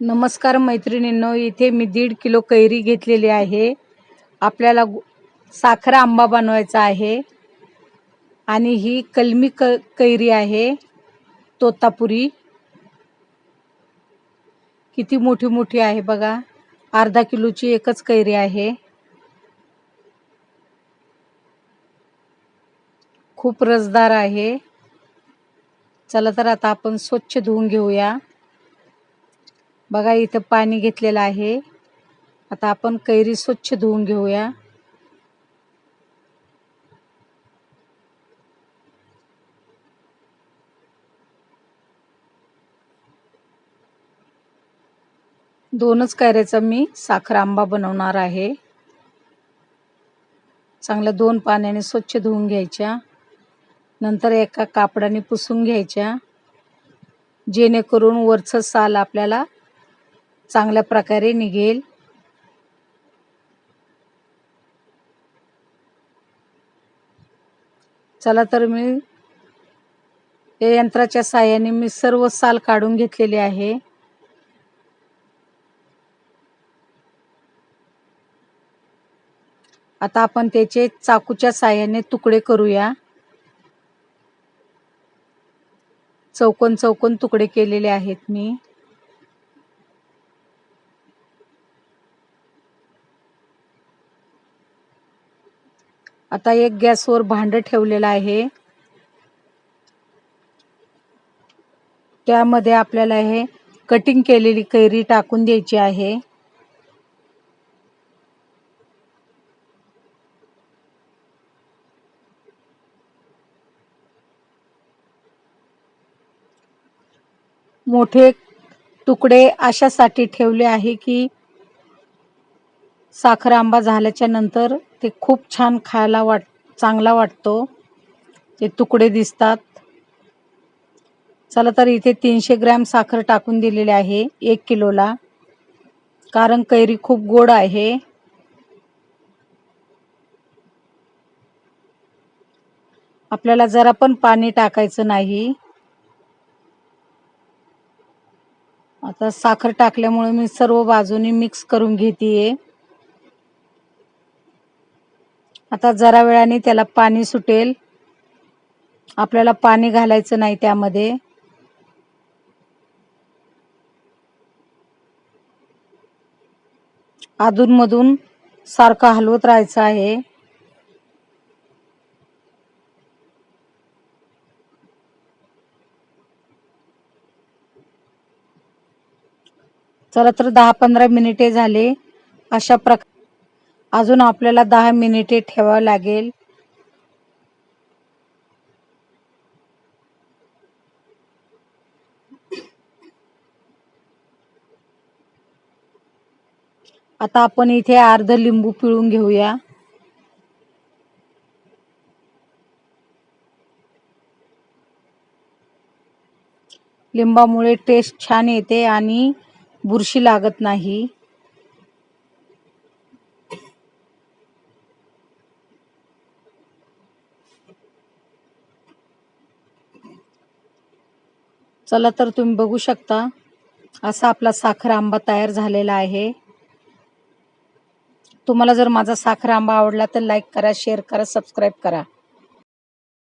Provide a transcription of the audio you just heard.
नमस्कार मैत्रिणींनो इथे मी दीड किलो कैरी घेतलेली आहे. आपल्याला गु- साखर आंबा बनवायचा आहे. आणि ही कलमी क कैरी आहे तोतापुरी. किती मोठी मोठी आहे बघा. अर्धा किलोची एकच कैरी आहे. खूप रसदार आहे. चला तर आता आपण स्वच्छ धुवून घेऊया. बघा इथं पाणी घेतलेलं आहे. आता आपण कैरी स्वच्छ धुवून घेऊया. दोनच कैऱ्याचा मी साखर आंबा बनवणार आहे. चांगल्या दोन पाण्याने स्वच्छ धुवून घ्यायच्या. नंतर एका कापडाने पुसून घ्यायच्या. जेणेकरून वरचं साल आपल्याला चांगल्या प्रकारे निघेल. चला तर मी या यंत्राच्या साहाय्याने मी सर्व साल काढून घेतलेली आहे. आता आपण त्याचे चाकूच्या साहाय्याने तुकडे करूया. चौकोन चौकोन तुकडे केलेले आहेत मी. आता एक गॅसवर भांड ठेवलेलं आहे. त्यामध्ये आपल्याला हे कटिंग केलेली कैरी टाकून द्यायची आहे. मोठे तुकडे अशासाठी ठेवले आहे की साखर आंबा झाल्याच्यानंतर ते खूप छान खायला वाट चांगला वाटतो. ते तुकडे दिसतात. चला तर इथे तीनशे ग्रॅम साखर टाकून दिलेले आहे एक किलोला. कारण कैरी खूप गोड आहे. आपल्याला जरा पण पाणी टाकायचं नाही. आता साखर टाकल्यामुळे मी सर्व बाजूनी मिक्स करून घेतेय. आता जरा वेळाने त्याला पाणी सुटेल. आपल्याला पाणी घालायचं नाही त्यामध्ये. अधूनमधून सारखं हलवत राहायचं आहे. चला तर दहा पंधरा मिनिटे झाले. अशा प्रकार अजून आपल्याला दहा मिनिटे ठेवावं लागेल. आता आपण इथे अर्ध लिंबू पिळून घेऊया. लिंबामुळे टेस्ट छान येते आणि बुरशी लागत नाही. चला तर तुम्ही बघू शकता. असा आपला साखर आंबा तयार झालेला आहे. तुम्हाला जर माझा साखर आंबा आवडला तर लाईक करा शेअर करा सबस्क्राईब करा.